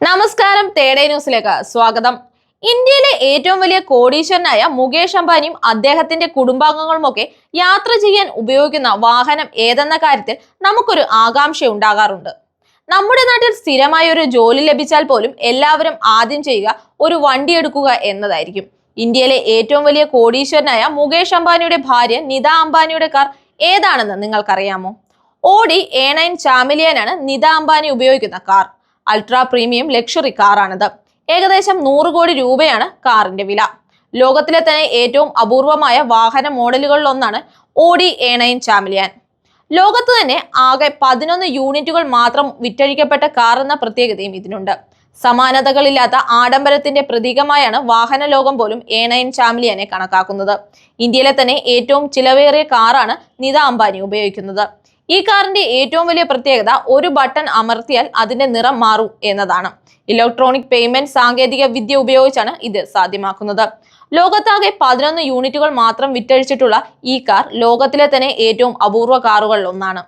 നമസ്കാരം തേടേ ന്യൂസിലേക്ക് സ്വാഗതം. ഇന്ത്യയിലെ ഏറ്റവും വലിയ കോടീശ്വരനായ മുകേഷ് അംബാനിയും അദ്ദേഹത്തിന്റെ കുടുംബാംഗങ്ങളുമൊക്കെ യാത്ര ചെയ്യാൻ ഉപയോഗിക്കുന്ന വാഹനം ഏതെന്ന കാര്യത്തിൽ നമുക്കൊരു ആകാംക്ഷ ഉണ്ടാകാറുണ്ട് നമ്മുടെ നാട്ടിൽ സ്ഥിരമായ ഒരു ജോലി ലഭിച്ചാൽ പോലും എല്ലാവരും ആദ്യം ചെയ്യുക ഒരു വണ്ടി എടുക്കുക എന്നതായിരിക്കും. ഇന്ത്യയിലെ ഏറ്റവും വലിയ കോടീശ്വരനായ മുകേഷ് അംബാനിയുടെ ഭാര്യ നിത അംബാനിയുടെ കാർ ഏതാണെന്ന് നിങ്ങൾക്കറിയാമോ? ഓഡി എ നയൻ ചാമിലിയനാണ് നിത അംബാനി ഉപയോഗിക്കുന്ന കാർ. അൾട്രാ പ്രീമിയം ലക്ഷറി കാറാണിത്. ഏകദേശം നൂറ് കോടി രൂപയാണ് കാറിന്റെ വില. ലോകത്തിലെ തന്നെ ഏറ്റവും അപൂർവമായ വാഹന മോഡലുകളിലൊന്നാണ് ഓഡി എ നയൻ ചാമിലിയാൻ. ലോകത്ത് തന്നെ ആകെ പതിനൊന്ന് യൂണിറ്റുകൾ മാത്രം വിറ്റഴിക്കപ്പെട്ട കാർ എന്ന പ്രത്യേകതയും ഇതിനുണ്ട്. സമാനതകളില്ലാത്ത ആഡംബരത്തിന്റെ പ്രതീകമായാണ് വാഹന ലോകം പോലും എ നയൻ ചാമിലിയനെ കണക്കാക്കുന്നത്. ഇന്ത്യയിലെ തന്നെ ഏറ്റവും ചിലവേറിയ കാറാണ് നിത അംബാനി ഉപയോഗിക്കുന്നത്. ഈ കാറിന്റെ ഏറ്റവും വലിയ പ്രത്യേകത ഒരു ബട്ടൺ അമർത്തിയാൽ അതിന്റെ നിറം മാറും എന്നതാണ്. ഇലക്ട്രോണിക് പേയ്മെന്റ് സാങ്കേതിക വിദ്യ ഉപയോഗിച്ചാണ് ഇത് സാധ്യമാക്കുന്നത്. ലോകത്താകെ പതിനൊന്ന് യൂണിറ്റുകൾ മാത്രം വിറ്റഴിച്ചിട്ടുള്ള ഈ കാർ ലോകത്തിലെ തന്നെ ഏറ്റവും അപൂർവ കാറുകളിൽ ഒന്നാണ്.